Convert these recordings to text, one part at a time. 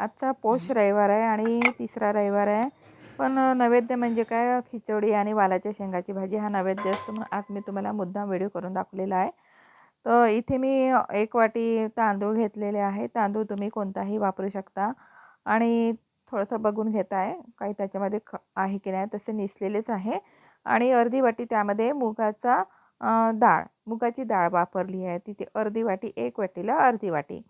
आजचा पोष रविवार आहे आणि तिसरा रविवार आहे. पण नैवेद्य म्हणजे काय? खिचडी आणि वालाच्या शेंगाची भाजी हा नैवेद्य असतो म्हणून आज मी तुम्हाला मुद्दाम व्हिडिओ करून दाखवलेला आहे. तर इथे मी एक वाटी तांदूळ घेतलेले आहे. तांदूळ तुम्ही कोणताही वापरू शकता आणि थोडंसं बघून घेत आहे काही त्याच्यामध्ये ख आहे की नाही? तसे निसलेलेच आहे. आणि अर्धी वाटी त्यामध्ये मुगाचा डाळ मुगाची डाळ वापरली आहे. तिथे अर्धी वाटी एक वाटीला अर्धी वाटी.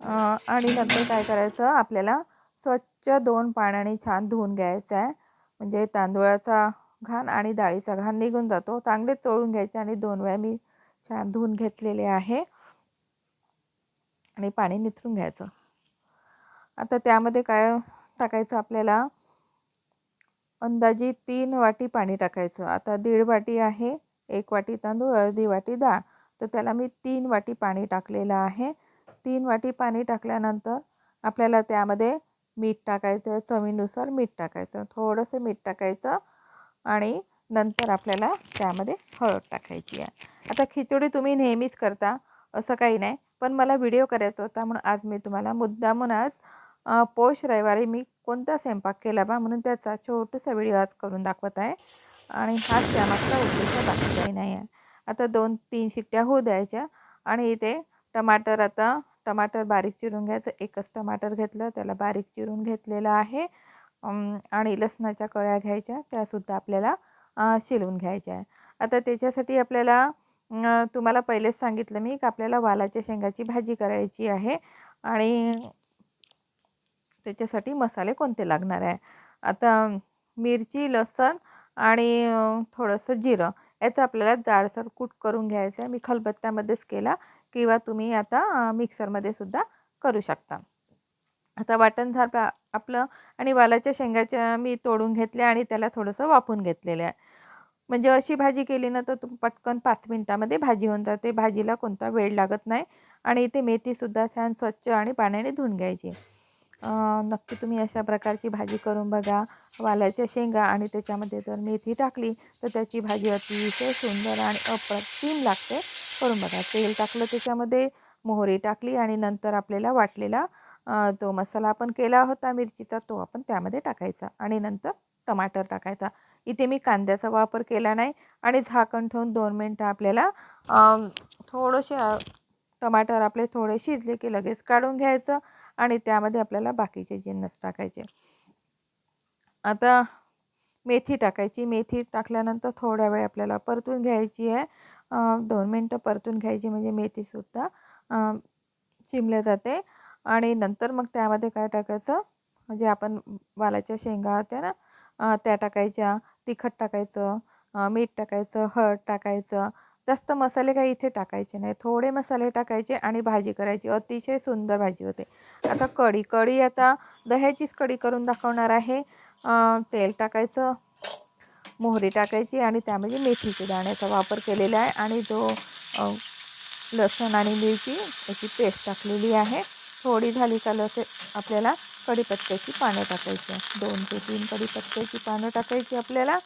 आणि नंतर काय करायचं आपल्याला स्वच्छ दोन पाण्याने छान धुवून घ्यायचं आहे. म्हणजे तांदूळाचा घाण आणि डाळीचा घाण निघून जातो. चांगले चोळून घ्यायचे आणि दोन वेळा मी छान धुवून घेतलेले आहे. आणि पाणी निथरून घ्यायचं. आता त्यामध्ये काय टाकायचं आपल्याला? अंदाजी तीन वाटी पाणी टाकायचं. आता दीड वाटी आहे एक वाटी तांदूळ अर्धी वाटी डाळ. तर त्याला मी तीन वाटी पाणी टाकलेलं आहे. तीन वाटी पाणी टाकल्यानंतर आपल्याला त्यामध्ये मीठ टाकायचं आहे. चवीनुसार मीठ टाकायचं थोडंसं मीठ टाकायचं आणि नंतर आपल्याला त्यामध्ये हळद टाकायची आहे. आता खिचडी तुम्ही नेहमीच करता असं काही नाही. पण मला व्हिडिओ करायचा होता म्हणून आज मी तुम्हाला मुद्दामून आज पोष रविवारी मी कोणता स्वयंपाक केला बा म्हणून त्याचा छोटूसा व्हिडिओ आज करून दाखवत आहे. आणि हाच त्यामागचा उद्देश बाकी काही नाही आहे. आता दोन तीन शिट्ट्या होऊ द्यायच्या आणि इथे टमाटर आता टमाटर बारीक चिरून घ्यायचं. एकच टमाटर घेतलं त्याला बारीक चिरून घेतलेलं आहे. आणि लसणाच्या कळ्या घ्यायच्या त्यासुद्धा आपल्याला शिलवून घ्यायच्या आहे. आता त्याच्यासाठी आपल्याला तुम्हाला पहिलेच सांगितलं मी की आपल्याला वालाच्या शेंगाची भाजी करायची आहे. आणि त्याच्यासाठी मसाले कोणते लागणार आहे? आता मिरची लसण आणि थोडंसं जिरं याचं आपल्याला जाडसर कूट करून घ्यायचं आहे. मी खलबत्त्यामध्येच केला. किंवा तुम्ही आता मिक्सरमध्ये सुद्धा करू शकता. आता वाटण झालं आपलं आणि वालाच्या शेंगाच्या मी तोडून घेतल्या आणि त्याला थोडंसं वाफून घेतलेलं आहे. म्हणजे अशी भाजी केली ना तर तुम पटकन पाच मिनटामध्ये भाजी होऊन जाते. भाजीला कोणता वेळ लागत नाही आणि इथे मेथीसुद्धा छान स्वच्छ आणि पाण्याने धुवून घ्यायची. नक्की तुम्ही अशा प्रकारची भाजी करून बघा. वालाच्या शेंगा आणि त्याच्यामध्ये जर मेथी टाकली तर त्याची भाजी अतिशय सुंदर आणि अप्रतिम लागते. करून बघा. तेल टाकलं त्याच्यामध्ये मोहरी टाकली आणि नंतर आपल्याला वाटलेला जो मसाला आपण केला होता मिरचीचा तो आपण त्यामध्ये टाकायचा आणि नंतर टमाटर टाकायचा. इथे मी कांद्याचा वापर केला नाही आणि झाकण ठेवून दोन मिनटं आपल्याला थोडेसे टमाटर आपले थोडे शिजले की लगेच काढून घ्यायचं आणि त्यामध्ये आपल्याला बाकीचे जिन्नस टाकायचे. आता मेथी टाकायची. मेथी टाकल्यानंतर थोड्या वेळ आपल्याला परतून घ्यायची आहे. दोन मिनटं परतून घ्यायची म्हणजे मेथीसुद्धा चिमल्या जाते. आणि नंतर मग त्यामध्ये काय टाकायचं? म्हणजे आपण वालाच्या शेंगाच्या ना त्या टाकायच्या तिखट टाकायचं मीठ टाकायचं हळद टाकायचं जास्त मसाले काही इथे टाकायचे नाही. थोडे मसाले टाकायचे आणि भाजी करायची. अतिशय सुंदर भाजी होते. आता कढी कढी आता दह्याचीच कढी करून दाखवणार आहे. तेल टाकायचं. मोहरी टाकायची आणि त्यामध्ये मेथीचे दाण्याचा वापर केलेला आहे आणि जो लसण आणि मिरची याची पेस्ट टाकलेली आहे. थोडी झाली का लस आपल्याला कढीपत्त्याची पानं टाकायची दोन ते तीन कढीपत्त्याची पानं टाकायची आपल्याला.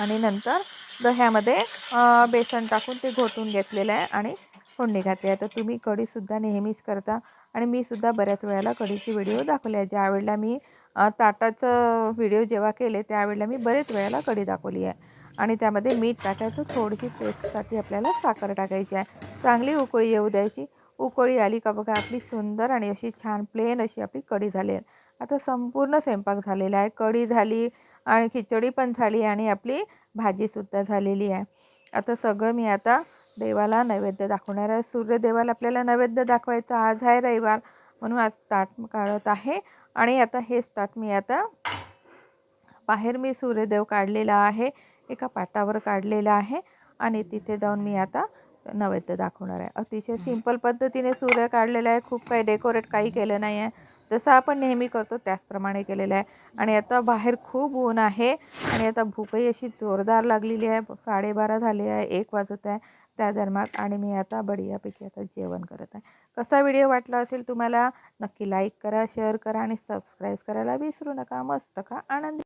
आणि नंतर दह्यामध्ये बेसन टाकून ते घोटून घेतलेलं आहे आणि फोडणी घातली आहे. तर तुम्ही कढीसुद्धा नेहमीच करता आणि मी सुद्धा बऱ्याच वेळेला कढीची व्हिडिओ दाखवले आहे ज्या वेळेला मी ताटाचं व्हिडिओ जेव्हा केले त्यावेळेला मी बरेच वेळेला कढी दाखवली आहे. आणि त्यामध्ये मीठ टाकायचं थोडीशी टेस्टसाठी आपल्याला साखर टाकायची आहे. चांगली उकळी येऊ द्यायची. उकळी आली का बघा आपली सुंदर आणि अशी छान प्लेन अशी आपली कढी झाली आहे. आता संपूर्ण स्वयंपाक झालेला आहे. कढी झाली आणि खिचडी पण झाली आणि आपली भाजीसुद्धा झालेली आहे. आता सगळं मी आता देवाला नैवेद्य दाखवणार आहे. सूर्यदेवाला आपल्याला नैवेद्य दाखवायचा. आज आहे रविवार. म्हणून आज ताट काढत आहे. आणि आता हेच ताट मी आता बाहेर मी सूर्यदेव काढलेला आहे एका पाटावर काढलेला आहे आणि तिथे जाऊन मी आता नैवेद्य दाखवणार आहे. अतिशय सिंपल पद्धतीने सूर्य काढलेला आहे खूप काही डेकोरेट काही केलं नाही आहे. जसं आपण नेहमी करतो त्याचप्रमाणे केलेलं आहे. आणि आता बाहेर खूप ऊन आहे आणि आता भूकही अशी जोरदार लागलेली आहे. साडेबारा झाले आहे एक वाजत आहे. त्या दरम्यान आणि मी आता बढियापैकी आता जेवण करत आहे. कसा व्हिडिओ वाटला असेल तुम्हाला नक्की लाईक करा शेअर करा आणि सबस्क्राईब करायला विसरू नका. मस्त का आनंदी